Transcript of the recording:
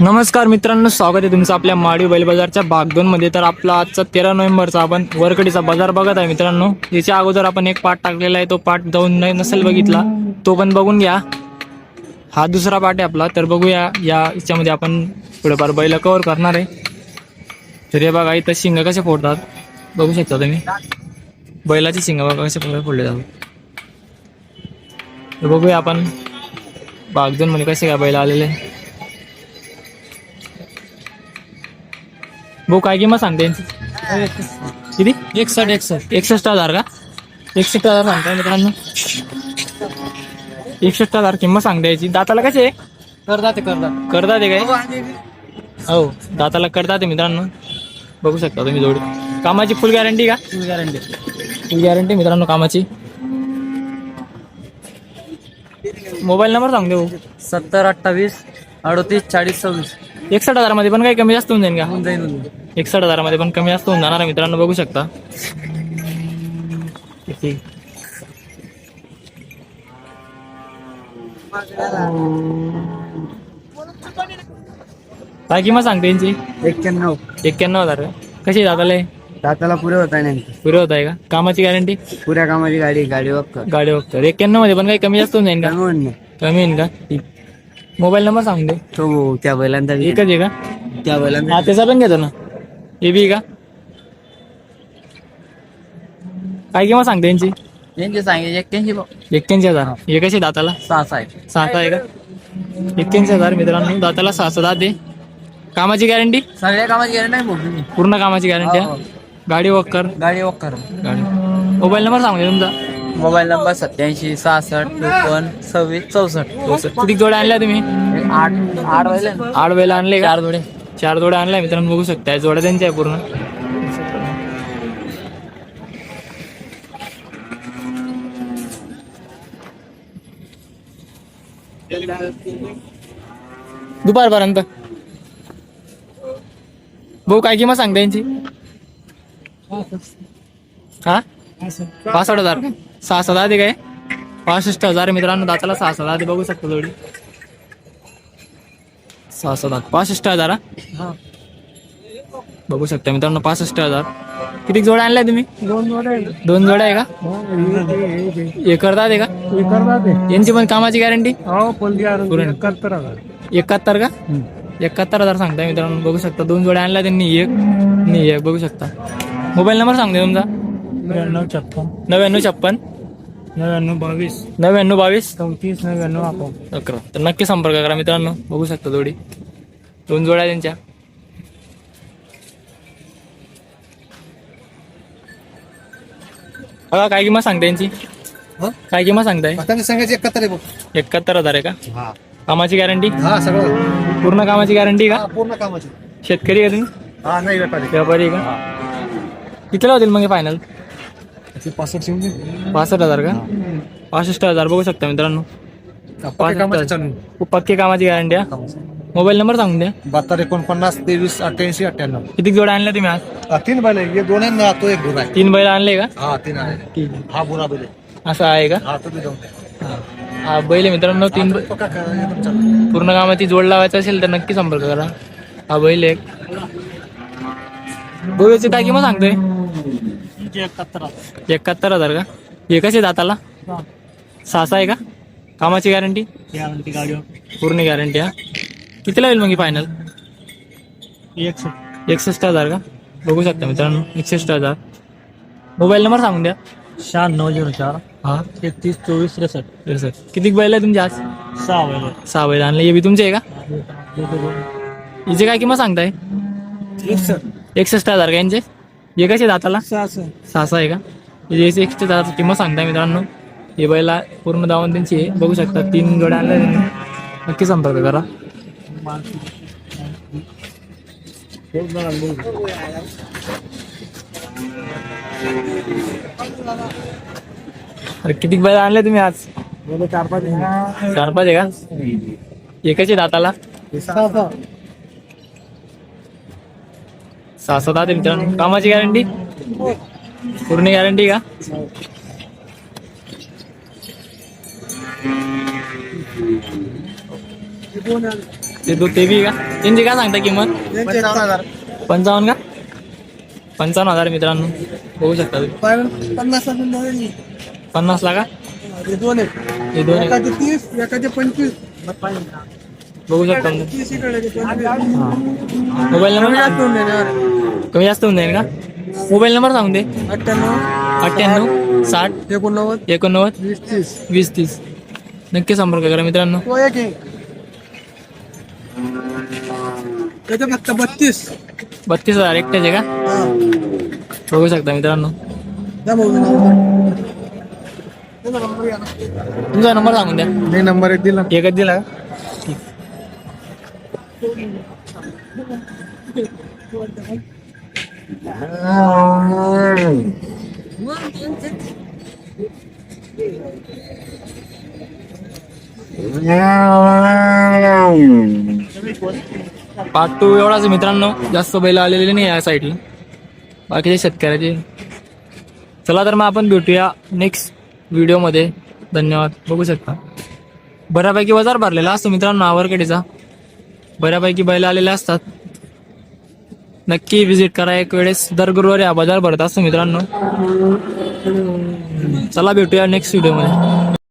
नमस्कार मित्रांनो स्वागत आहे तुमचं आपल्या माडी बैल बाजारच्या भाग दोन मध्ये. तर आपला आजचा तेरा नोव्हेंबरचा आपण वरकडीचा बाजार बघत आहे मित्रांनो. याच्या अगोदर आपण एक पाठ टाकलेला आहे तो पाठ जाऊन नाही नसेल बघितला तो पण बघून घ्या. हा दुसरा पाठ आहे आपला तर बघूया या याच्यामध्ये आपण थोडंफार बैल कवर करणार आहे. तर हे बघा इथं शिंग कसे फोडतात बघू शकता तुम्ही. बैलाची शिंग बघा कसे फोडले जातात. बघूया आपण भाग दोन मध्ये कसे काय बैल आलेले. भाऊ काय किंमत सांगते? यांची? किती? एकसठ एकसठ एकसष्ट हजार का? एकसष्ट हजार सांगताय मित्रांनो. एकसष्ट हजार किंमत सांगते याची. दाताला कसे? आहे? करतात ते करतात करतात आहे काय हो दाताला करतात आहे मित्रांनो. बघू शकता तुम्ही जोडी. कामाची फुल गॅरंटी का? फुल गॅरंटी फुल गॅरंटी मित्रांनो कामाची. मोबाईल नंबर सांग देऊ सत्तर अठ्ठावीस अडतीस चाळीस सव्वीस. एकसष्ट हजारामध्ये पण काही कमी जास्त होऊन जाईल का? होऊन जाईल होऊन जाईल. एकसष्ट हजारामध्ये पण कमी जास्त होऊन जाणार आहे मित्रांनो बघू शकता. किती? काय किंमत सांगते यांची? एक्क्याण्णव. एक्क्याण्णव हजार. का? कशी दादाला? दाताला पुरे होत आहे नेमकं. पुरे होत आहे का? कामाची गॅरंटी पुऱ्या कामाची गाडी गाडी वक्कर गाडी बघतो एक्क्याण्णवमध्ये पण काही कमी जास्त होऊन जाईल का? नाही. कमी येईल का? मोबाईल नंबर सांग दे. तो त्या बैलांचा बी- एकच आहे का? त्या बैलांचा त्याचा पण घेतो ना हे बी का? काय किंमत सांगते यांची? यांचे सांगितले एक्क्याऐंशी एक्क्याऐंशी हजार. हे कशी दाताला? सहा सहा आहे. सहा आहे का? एक्क्याऐंशी हजार मित्रांनो दाताला सहा सहा दे. कामाची गॅरंटी सगळ्या कामाची गॅरंटी नाही बोल तुम्ही पूर्ण कामाची गॅरंटी हो, हो. गाडी वक्कर गाडी वक्कर गाडी. मोबाईल नंबर सांगू दे तुमचा. मोबाईल नंबर सत्याऐंशी सहासष्ट चोपन्न सव्वीस चौसष्ट. किती जोड्या आणल्या तुम्ही? आठ आठ ना? आठ वेळेला आणले का? चार जोडे चार जोड्या आणल्या मित्रांनो बघू शकता जोड्या त्यांच्या आहे पूर्ण. दुपारपर्यंत. भाऊ काय किंमत सांगता यांची? हा? पासष्ट हजार. का सहा सात दे काय? पासष्ट हजार मित्रांनो दाताला सहा सात दे बघू शकता जोडी. सहा सात पासष्ट हजार हा? बघू शकता मित्रांनो पासष्ट हजार. किती जोड्या आणल्या तुम्ही? दोन जोडे दोन जोड्या आहे का? हे करतात आहे का? यांची पण कामाची गॅरंटी? हो पुरण. एकाहत्तर का? एकाहत्तर हजार सांगताय मित्रांनो बघू शकता. दोन जोड्या आणल्या त्यांनी एक. आणि एक. बघू शकता. मोबाईल नंबर सांगते तुमचा. नव्याण्णव छप्पन. नव्याण्णव छप्पन. नव्याण्णव बावीस. नव्याण्णव बावीस. चौतीस नव्याण्णव आपण अकरा. तर नक्की संपर्क करा मित्रांनो. बघू शकता जोडी. दोन जोड्या आहे त्यांच्या. बघा काय किंमत सांगते यांची? काय किंमत सांगताय? सांगायचे एकाहत्तर आहे बघ. एकाहत्तर हजार आहे का? हा. कामाची गॅरंटी? हा सगळं. पूर्ण कामाची गॅरंटी का? हा पूर्ण कामाचे. शेतकरी आहे तुम्ही? हा नाही व्यापारी. व्यापारी आहे का? कितीला होतील मग फायनल पासष्ट. पासष्ट हजार का? पासष्ट हजार बघू शकता मित्रांनो. पक्के कामाचे गॅरंटी मोबाईल नंबर सांगून द्या. बहात्तर एकोणपन्नास तेवीस अठ्ठ्याऐंशी अठ्ठ्याण्णव. किती जोड्या आणल्या तुम्ही आज? तीन बैल आहे. दोन आहे ना तो एक तीन बैल आणले का? हा तीन आहे. हा बुरा बैल. असं आहे का? हा बैल आहे मित्रांनो तीन. पूर्ण कामाची जोड लावायचं असेल तर नक्की संपर्क करा. हा बैल एक. गोव्याची काय किंमत सांगतोय. एकाहत्तर हजार. का? हे कसे दाताला? सहा आहे का? कामाची गॅरंटी पूर्ण गॅरंटी हा? कितीला होईल मग फायनल एकसष्ट. हजार का? बघू शकता मित्रांनो एकसष्ट हजार. मोबाईल नंबर सांगून द्या. शहाण्णव झिरो चार. हा. एकतीस चोवीस त्रेसष्ट. त्रेसष्ट. किती बैल आहे तुमचे आज? सहा बैल सहा बैल. आणले हे बी तुमचे आहे का? हिचे काय किंमत सांगताय? एकसष्ट हजार का यांचे? हे कसे दाताला? सहा सहा. आहे का? हे एकसष्ट हजार किंमत सांगताय मित्रांनो. हे बैला पूर्ण दावण त्यांची आहे. बघू शकता तीन जोड्या आणल्या त्यांनी. नक्की संपर्क करा. अरे किती बैल आणले तुम्ही आज? चार पाच चार पाच आहे का? एकाचे दाताला? सहा. सात आहे मित्रांनो. कामाची गॅरंटी पूर्ण गॅरंटी का? ते दो ते बी का? त्यांची काय सांगता किंमत? पंचावन्न का? पंचावन्न हजार मित्रांनो. बघू शकता तुम्ही. पन्नास पन्नास ला का? दोन हे दोन. एकाचे तीस एकाचे पंचवीस. बघू शकता हा. Mobile number? कमी जास्त होऊन जाईल का? मोबाईल नंबर सांगून दे. अठ्ठ्याण्णव अठ्ठ्याण्णव साठ एकोणनव्वद एकोणनव्वद वीस तीस. वीस तीस. नक्की संपर्क करा मित्रांनो. आहे त्याचे फक्त बत्तीस. बत्तीस हजार एकट्याचे का? हा. बघू शकता मित्रांनो. तुमचा नंबर सांगून द्या. मी नंबर एक दिला. एकच दिला का? पार्ट टू एवढाच मित्रांनो. जास्त बैल आलेले नाही या साईडला बाकीचे शेतकऱ्याचे. चला तर मग आपण भेटूया नेक्स्ट व्हिडिओमध्ये धन्यवाद. बघू शकता. बऱ्यापैकी बाजार भरलेला असतो मित्रांनो आवरकडेचा. बऱ्यापैकी बैल आलेले असतात. नक्की व्हिजिट करा एक वेळेस. दर गुरुवारी हा बाजार भरत असतो मित्रांनो. चला भेटूया नेक्स्ट व्हिडिओमध्ये